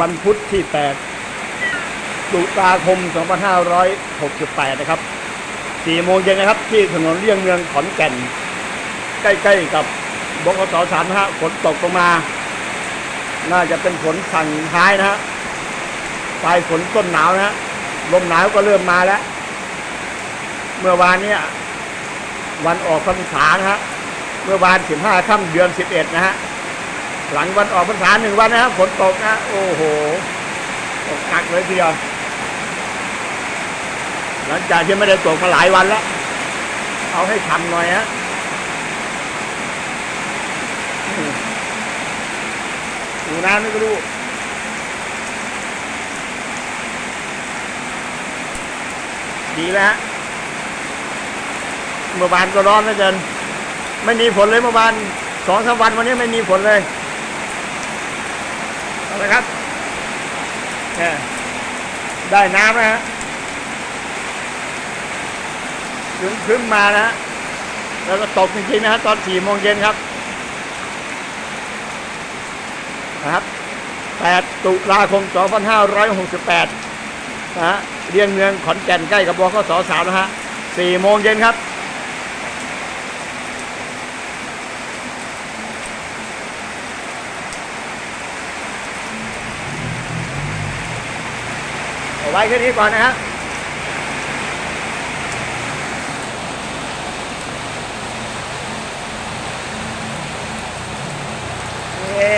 วันพุธที่ 8 ตุลาคม 2568 นะครับ 4 โมงเย็นนะครับ ที่ถนนเลี่ยงเมืองขอนแก่น ใกล้ๆกับบกสสามนฮะฝนตกลงมา น่าจะเป็นฝนสั่งท้ายนะฮะปลายฝนต้นหนาวนะฮะ ลมหนาวก็เริ่มมาแล้ว เมื่อวานเนี่ย วันออกพรรษานะฮะ เมื่อวาน 15 ค่ำเดือน 11 นะฮะ หลังวันออกพรรษาหนึ่งวันนะฮะฝนตกนะโอ้โหตกหนักเลยทีเดียวหลังจากที่ไม่ได้ตกมาหลายวันแล้ว เอาให้ทำหน่อยฮะดูน้ำนี่ก็รู้ดีแล้วฮะเมื่อวานก็ร้อนเหลือเกิน ไม่มีฝนเลยเมื่อวานสองสามวันวันนี้ไม่มีฝนเลย เอาละครับเนี่ยได้น้ำนะฮะขึ้นขึ้นมานะฮะแล้วก็ตกจริงๆนะฮะตอนสี่โมงเย็นครับนะครับ 8 ตุลาคม 2568 นะฮะเรียนเมืองขอนแก่นใกล้กับบกสสามนะฮะสี่โมงเย็นครับ เอาไว้แค่นี้ก่อนนะฮะเย้